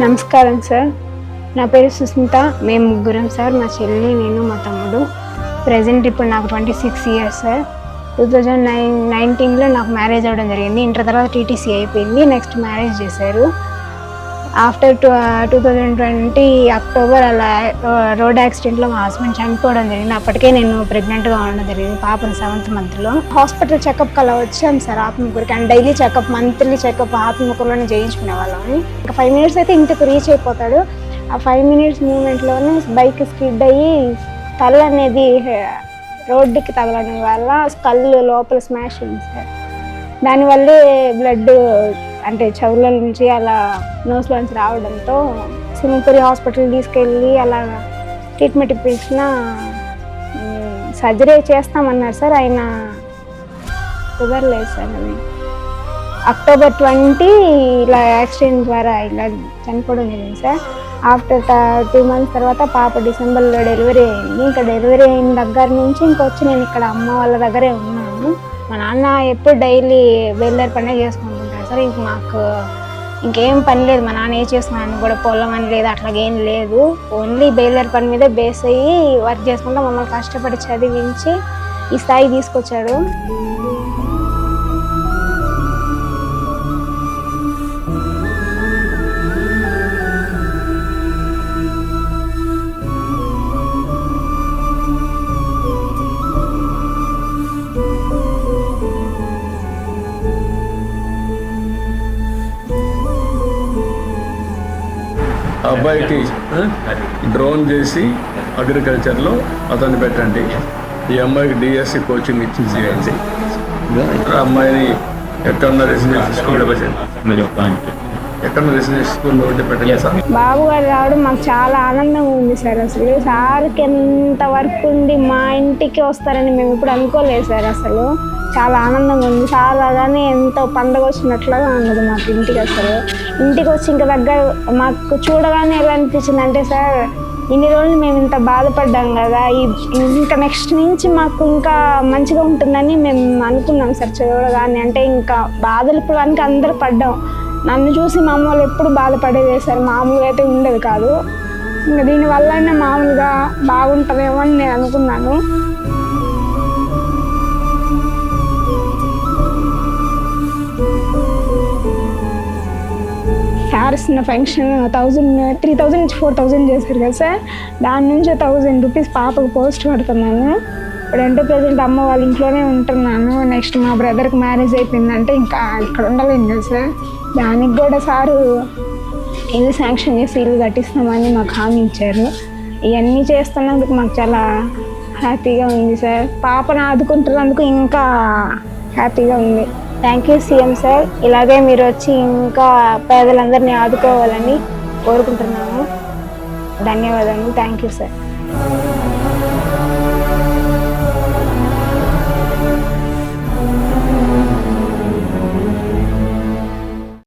నమస్కారం సార్. నా పేరు సుస్మిత. మేము ముగ్గురం సార్. మా చెల్లి నేను మా తమ్ముడు. ప్రజెంట్ ఇప్పుడు నాకు twenty six years sir two thousand nine నైన్టీన్లో నాకు మ్యారేజ్ అవ్వడం జరిగింది. ఇంటర్ తర్వాత టీటీసీ అయిపోయింది. నెక్స్ట్ మ్యారేజ్ చేశారు. After two two thousand twenty October అలా రోడ్ యాక్సిడెంట్లో మా హస్బెండ్ చనిపోవడం జరిగింది. అప్పటికే నేను ప్రెగ్నెంట్గా ఉండడం జరిగింది పాపను సెవెంత్ మంత్లో హాస్పిటల్ చెకప్ అలా వచ్చాం sir ఆత్మకూరికి and daily checkup monthly checkup ఆత్మకూరులోనే చేయించుకునే వాళ్ళని ఇంకా ఫైవ్ మినిట్స్ అయితే ఇంటికి రీచ్ అయిపోతాడు. ఆ ఫైవ్ మినిట్స్ మూమెంట్లోనే బైక్ స్కిడ్ అయ్యి తల అనేది రోడ్డుకి తగలడం వల్ల స్కల్ లోపల స్మాష్ అయింది సార్. దానివల్లే బ్లడ్ అంటే చెవుల నుంచి అలా నోస్లోంచి రావడంతో సింహపురి హాస్పిటల్ తీసుకెళ్ళి అలా ట్రీట్మెంట్ ఇప్పించిన సర్జరీ చేస్తామన్నారు సార్. ఆయన కుదరలేదు సార్ అది. అక్టోబర్ ట్వంటీ ఇలా యాక్సిడెంట్ ద్వారా ఇలా చనిపోవడం జరిగింది సార్. ఆఫ్టర్ టూ మంత్స్ తర్వాత పాప డిసెంబర్లో డెలివరీ అయింది. ఇంకా డెలివరీ అయిన దగ్గర నుంచి ఇంకొచ్చి నేను ఇక్కడ అమ్మ వాళ్ళ దగ్గరే ఉన్నాను. మా నాన్న ఎప్పుడు డైలీ బయలుదేరి పండుగ చేసుకున్నాను సరే ఇంక మాకు ఇంకేం పని లేదు. మా నాన్న ఏ చేస్తున్నాను కూడా పొలం అని లేదు అట్లాగేం లేదు. ఓన్లీ బయలుదేరి పని మీద బేస్ అయ్యి వర్క్ చేసుకుంటూ మమ్మల్ని కష్టపడి చదివించి ఈ స్థాయి తీసుకొచ్చాడు. అబ్బాయికి డ్రోన్ చేసి అగ్రికల్చర్లో అతన్ని పెట్టండి. ఈ అమ్మాయికి డిఎస్సి కోచింగ్ ఇచ్చి చేయండి. ఆ అమ్మాయిని ఉన్న రెసిడెన్సీ స్కూల్లో పెట్టండి ఎక్కడ స్కూల్లో బాబు గారు రావడం మాకు చాలా ఆనందంగా ఉంది సార్ అసలు. సార్కి ఎంత వర్క్ ఉంది మా ఇంటికి వస్తారని మేము ఇప్పుడు అనుకోలేదు సార్ అసలు. చాలా ఆనందంగా ఉంది. సార్ రాగానే ఎంతో పండగ వచ్చినట్లుగా ఉన్నది మాకు ఇంటికి అసలు. ఇంటికి వచ్చి ఇంకా దగ్గర మాకు చూడగానే ఎలా అనిపించింది అంటే సార్ ఇన్ని రోజులు మేము ఇంత బాధపడ్డాం కదా ఈ- ఇంకా నెక్స్ట్ నుంచి మాకు ఇంకా మంచిగా ఉంటుందని మేము అనుకున్నాం సార్ చూడగానే. అంటే ఇంకా బాధలు ఇప్పుడు అందరూ పడ్డాం. నన్ను చూసి మా అమ్మ వాళ్ళు ఎప్పుడు బాధపడేదే సార్ మామూలుగా అయితే ఉండేది కాదు. ఇంకా దీనివల్ల మామూలుగా బాగుంటుందేమో అని నేను అనుకున్నాను. సార్ నా ఫంక్షన్ థౌజండ్ త్రీ థౌజండ్ నుంచి ఫోర్ థౌజండ్ చేశారు కదా సార్. దాని నుంచి థౌజండ్ రూపీస్ పాపకు పోస్ట్ పడుతున్నాను ఇప్పుడంటే ప్రజెంట్ అమ్మ వాళ్ళ ఇంట్లోనే ఉంటున్నాను. నెక్స్ట్ మా బ్రదర్కి మ్యారేజ్ అయిపోయిందంటే ఇంకా ఇక్కడ ఉండలేను కదా సార్ దానికి కూడా సారు ఇల్లు శాంక్షన్ చేసి ఇల్లు కట్టిస్తామని మాకు హామీ ఇచ్చారు. ఇవన్నీ చేస్తున్నందుకు మాకు చాలా హ్యాపీగా ఉంది సార్. పాపను ఆదుకుంటున్నందుకు ఇంకా హ్యాపీగా ఉంది. Thank you CM sir. ఇలాగే మీరు వచ్చి ఇంకా పేదలందరినీ ఆదుకోవాలని కోరుకుంటున్నాము. ధన్యవాదాలు. Thank you sir.